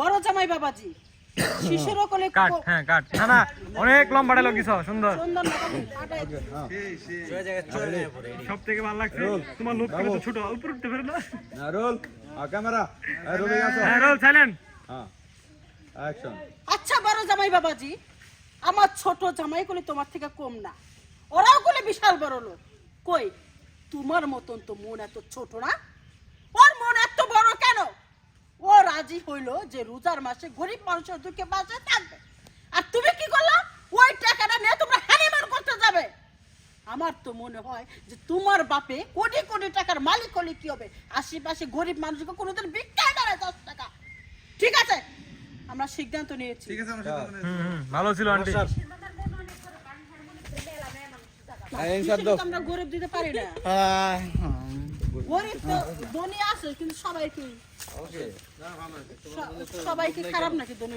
বড় জামাই বাবাজি। শিশুরও কোলে কাট হ্যাঁ কাট। না না অনেক লম্বা ডায়লগ দিছ সুন্দর। সুন্দর। সব থেকে ভালো লাগছে তোমার লোক কিন্তু ছোট উপর উঠতে পারে না? না রোল ক্যামেরা রোল আসো হ্যাঁ রোল সাইলেন্ট হ্যাঁ অ্যাকশন আচ্ছা বড় জামাই বাবাজি আমার ছোট জামাই কোলে তোমার থেকে কম না। ওরাও কোলে বিশাল বড় লোক। কই তোমার মতন তো মন এত ছোট না ওর মন এত বড় কেন রাজি হইল যে রোজার মাসে গরিব মানুষের দুঃখে বাঁচে থাকবে। আর তুমি কি করলা? ওই টাকাটা নিয়ে তোমরা হানিমুন করতে যাবে। আমার তো মনে হয় যে তোমার বাপে কোটি কোটি টাকার মালিক হলে কি হবে? আশেপাশে গরিব মানুষকে কোনোদিন দেয় না দশ টাকা। ঠিক আছে? আমরা সিদ্ধান্ত নিয়েছি। ঠিক আছে আমরা সিদ্ধান্ত নিয়েছি। হুম হুম ভালো ছিল আন্টি। আমরা গরিব দিতে পারি না। গরিব তো ধনী আছে কিন্তু সবাইকে সবাইকে খারাপ নাকি ধনী?